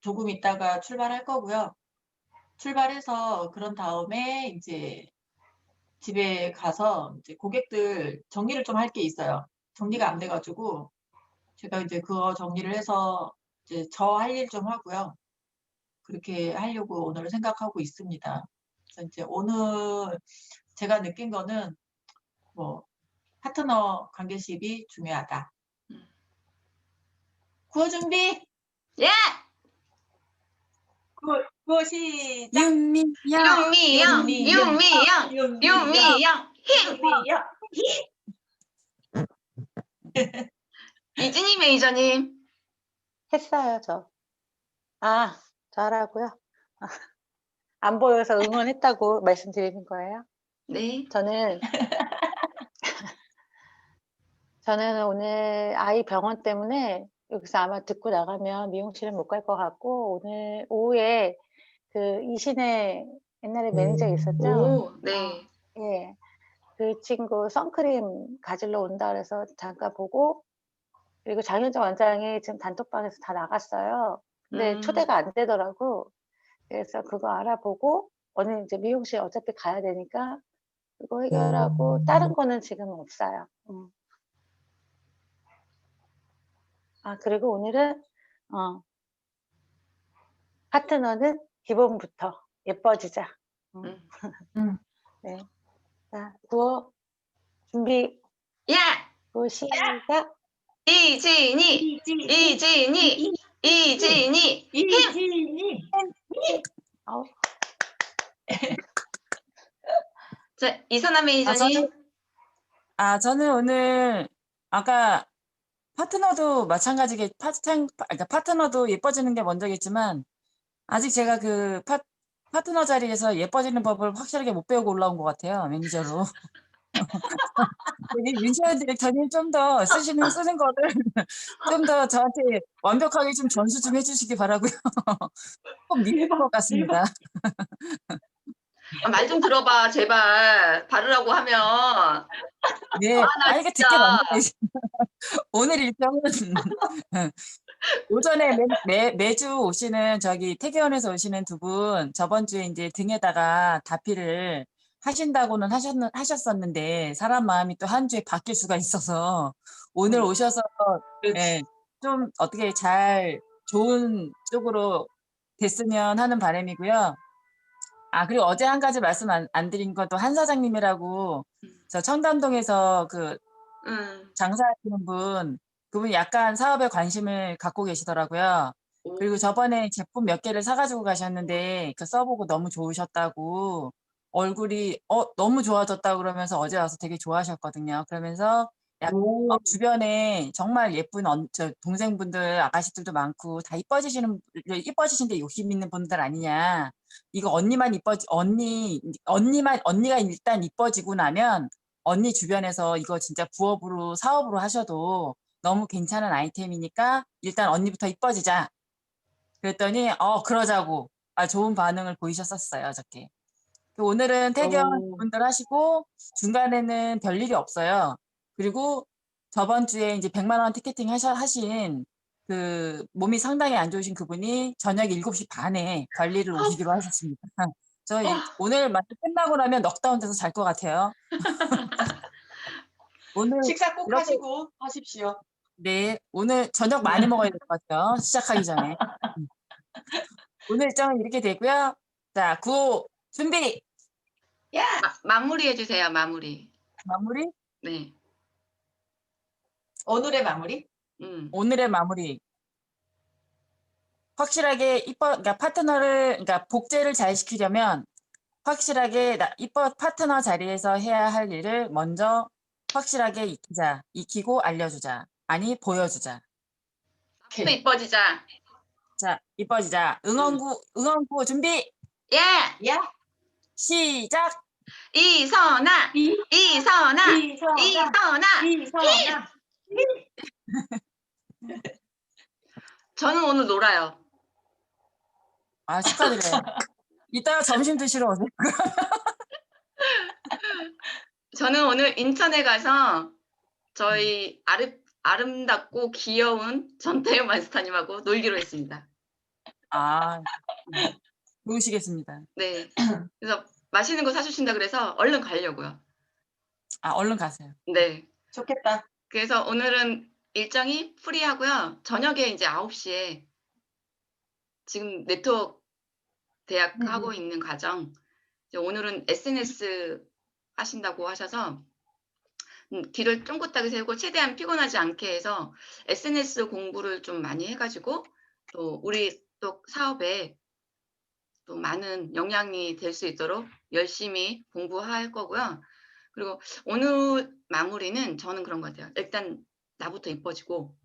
조금 있다가 출발할 거고요. 출발해서 그런 다음에 이제 집에 가서 이제 고객들 정리를 좀 할 게 있어요. 정리가 안 돼가지고 제가 이제 그거 정리를 해서 이제 저 할 일 좀 하고요. 그렇게 하려고 오늘 생각하고 있습니다. 그래서 이제 오늘 제가 느낀 거는 뭐 파트너 관계십이 중요하다. 음. 구호 준비. 예! 구호 시작. 윤미영, 윤미영. 윤미영, 윤미영, 힘! 윤미영. 이진희 매니저님. 했어요 저. 아 잘하고요. 아, 안 보여서 응원했다고 말씀드리는 거예요. 네. 저는 저는 오늘 아이 병원 때문에 여기서 아마 듣고 나가면 미용실은 못 갈 것 같고 오늘 오후에 그 이신의 옛날에 매니저 있었죠? 오, 네. 예. 그 친구 선크림 가지러 온다 그래서 잠깐 보고 그리고 장현정 원장이 지금 단톡방에서 다 나갔어요. 근데 음. 초대가 안 되더라고. 그래서 그거 알아보고 오늘 이제 미용실 어차피 가야 되니까 그거 해결하고 다른 거는 지금 없어요. 음. 아 그리고 오늘은 어 파트너는 기본부터 예뻐지자. 음. 음. 음. 네. 자, 구호 준비, 야! 구호 시작. 이진희, 이진희, 힘! 이진이. 아우, 자, 이선아 아, 매니저님. 저는, 아, 저는 오늘 아까 파트너도 마찬가지게 파트, 그러니까 파트너도 예뻐지는 게 먼저겠지만 아직 제가 그 파, 파트너 자리에서 예뻐지는 법을 확실하게 못 배우고 올라온 것 같아요 매니저로. 윤채연 디렉터님 좀 더 쓰시는 쓰는 거를 좀 더 저한테 완벽하게 좀 전수 좀 해주시기 바라고요. 꼭 믿을 것 같습니다. 아, 말좀 들어봐, 제발. 바르라고 하면. 네, 나 아, 이게 듣게. 만들어요. 오늘 일정은 오전에 매, 매, 매주 오시는 저기 태계원에서 오시는 두 분 저번 주에 이제 등에다가 다피를 하신다고는 하셨, 하셨었는데 사람 마음이 또 한 주에 바뀔 수가 있어서 오늘 음. 오셔서 그렇지. 예, 좀 어떻게 잘 좋은 쪽으로 됐으면 하는 바람이고요. 아, 그리고 어제 한 가지 말씀 안, 안 드린 것도 한 사장님이라고 저 청담동에서 그 음. 장사하시는 분, 그분 약간 사업에 관심을 갖고 계시더라고요. 오. 그리고 저번에 제품 몇 개를 사가지고 가셨는데 그 써보고 너무 좋으셨다고 얼굴이 어 너무 좋아졌다고 그러면서 어제 와서 되게 좋아하셨거든요. 그러면서 약- 오. 어, 주변에 정말 예쁜 언, 저 동생분들, 아가씨들도 많고 다 이뻐지시는 이뻐지신데 욕심 있는 분들 아니냐. 이거 언니만 이뻐지 언니 언니만 언니가 일단 이뻐지고 나면 언니 주변에서 이거 진짜 부업으로 사업으로 하셔도 너무 괜찮은 아이템이니까 일단 언니부터 이뻐지자. 그랬더니 어 그러자고 아 좋은 반응을 보이셨었어요 어저께. 그 오늘은 오. 분들 하시고 중간에는 별 일이 없어요. 그리고 저번 주에 이제 100만 원 티켓팅 하셔, 하신 그 몸이 상당히 안 좋으신 그분이 저녁 7시 반에 관리를 오시기로 하셨습니다. 저 이- 오늘 마치 끝나고 나면 넉다운 돼서 잘 것 같아요. 오늘 식사 꼭 이렇게- 하시고 하십시오. 네, 오늘 저녁 많이 먹어야 될 것 같아요. 시작하기 전에. 음. 오늘 일정은 이렇게 되고요. 자, 구호 준비 야. 마, 마무리 해 주세요, 마무리. 마무리. 네. 오늘의 마무리. 음. 오늘의 마무리. 확실하게 이뻐, 그러니까 파트너를, 그러니까 복제를 잘 시키려면 확실하게 나, 이뻐 파트너 자리에서 해야 할 일을 먼저 확실하게 익히자, 익히고 알려주자, 아니 보여주자. 또 이뻐지자. 자, 이뻐지자. 응원구, 응원구 준비 야! 야. 시작. 이선아! 이선아. 이선아! 이선아. 저는 오늘 놀아요. 아 축하드려요. 이따가 점심 드시러 오세요. 저는 오늘 인천에 가서 저희 아르 아름답고 귀여운 전태현 마스터님하고 놀기로 했습니다. 아, 음, 좋으시겠습니다. 네. 그래서 맛있는 거 사주신다 그래서 얼른 가려고요. 아, 얼른 가세요. 네. 좋겠다. 그래서 오늘은 일정이 프리하고요. 저녁에 이제 9시에 지금 네트워크 대학 음, 하고 있는 과정. 오늘은 SNS 하신다고 하셔서 음, 길을 쫑긋하게 세우고 최대한 피곤하지 않게 해서 SNS 공부를 좀 많이 해가지고 또 우리 또 사업에 또 많은 영향이 될 수 있도록 열심히 공부할 거고요. 그리고 오늘 마무리는 저는 그런 것 같아요. 일단 나부터 이뻐지고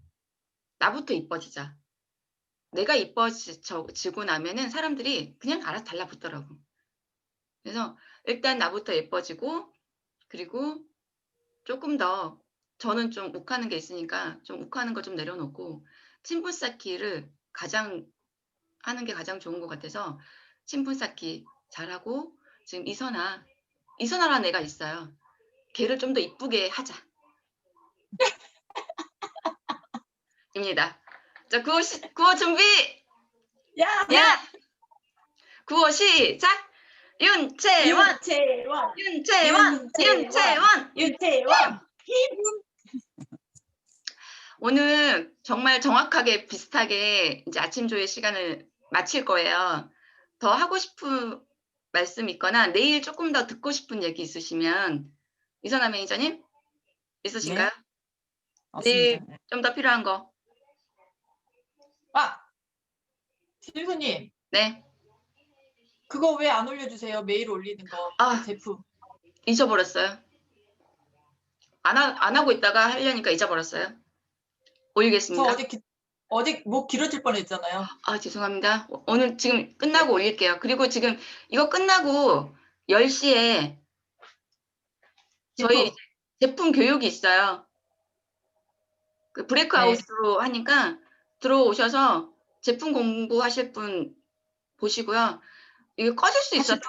나부터 이뻐지자. 내가 이뻐지고 나면은 사람들이 그냥 알아서 달라붙더라고. 그래서 일단 나부터 예뻐지고 그리고 조금 더 저는 좀 욱하는 게 있으니까 좀 욱하는 거 좀 내려놓고 친분 쌓기를 가장 하는 게 가장 좋은 것 같아서 친분 쌓기 잘하고 지금 이선아 이선아라는 애가 있어요. 걔를 좀 더 이쁘게 하자. 입니다. 자, 구호, 시, 구호 준비! 야, 야! 구호 시작! 윤채원! 윤채원, 윤채원! 윤채원! 윤채원! 오늘 정말 정확하게 비슷하게 이제 아침 조회 시간을 마칠 거예요. 더 하고 싶은 말씀 있거나 내일 조금 더 듣고 싶은 얘기 있으시면 이선아 매니저님 있으신가요? 네. 좀더 필요한 거. 아, 실수님, 네. 그거 왜 안 올려주세요? 메일 올리는 거 아, 제품. 잊어버렸어요. 안, 하, 안 하고 있다가 하려니까 잊어버렸어요. 저 올리겠습니다. 어제 기, 어제 목 길어질 뻔했잖아요. 아, 죄송합니다. 오- 오늘 지금 끝나고 올릴게요. 그리고 지금 이거 끝나고 10시에 저희 제품. 제품 교육이 있어요. 그 브레이크아웃으로 하니까 들어오셔서 제품 공부하실 분 보시고요. 이거 꺼질 수 있어서